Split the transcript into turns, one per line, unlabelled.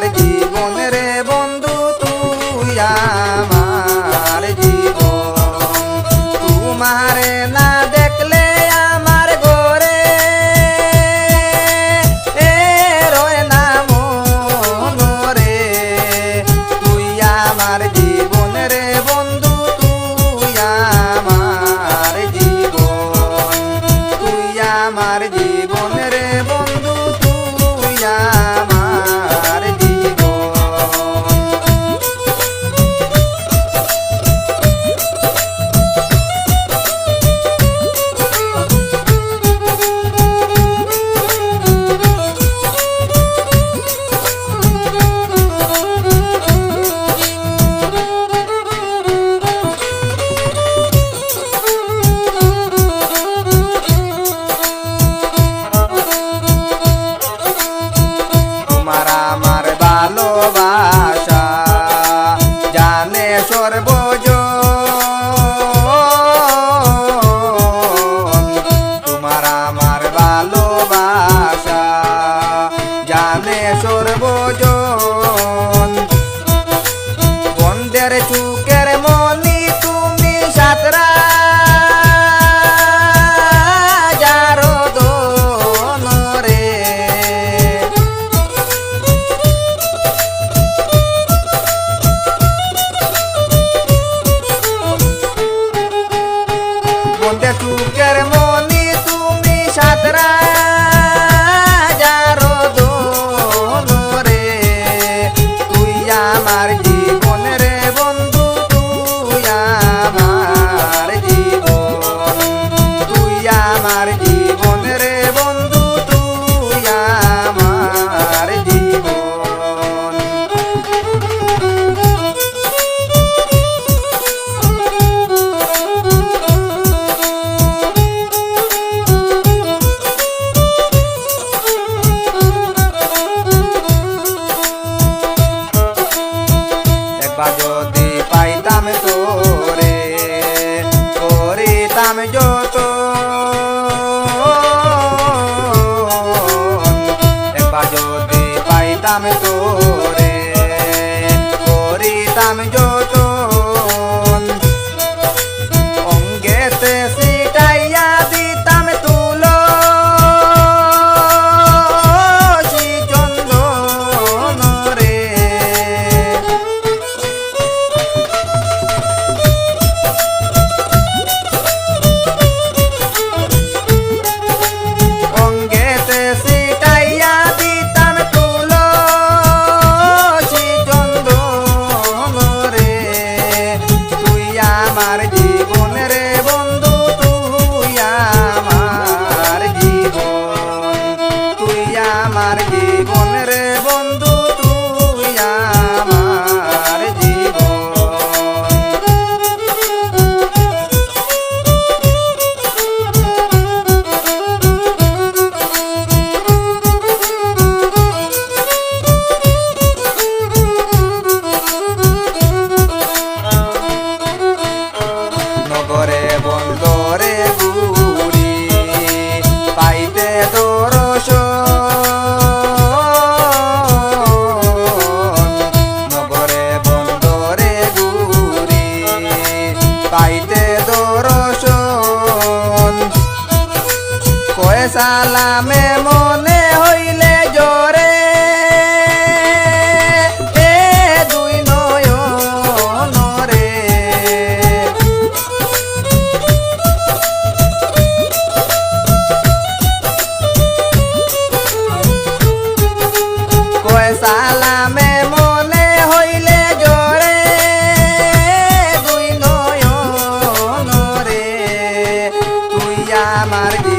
de. জানে বোঝ তোমার আমার ভালোবাসা জানে বোঝ আমি তো পাইতে দরশন। কয়ে সালামে মনে I'm amargui.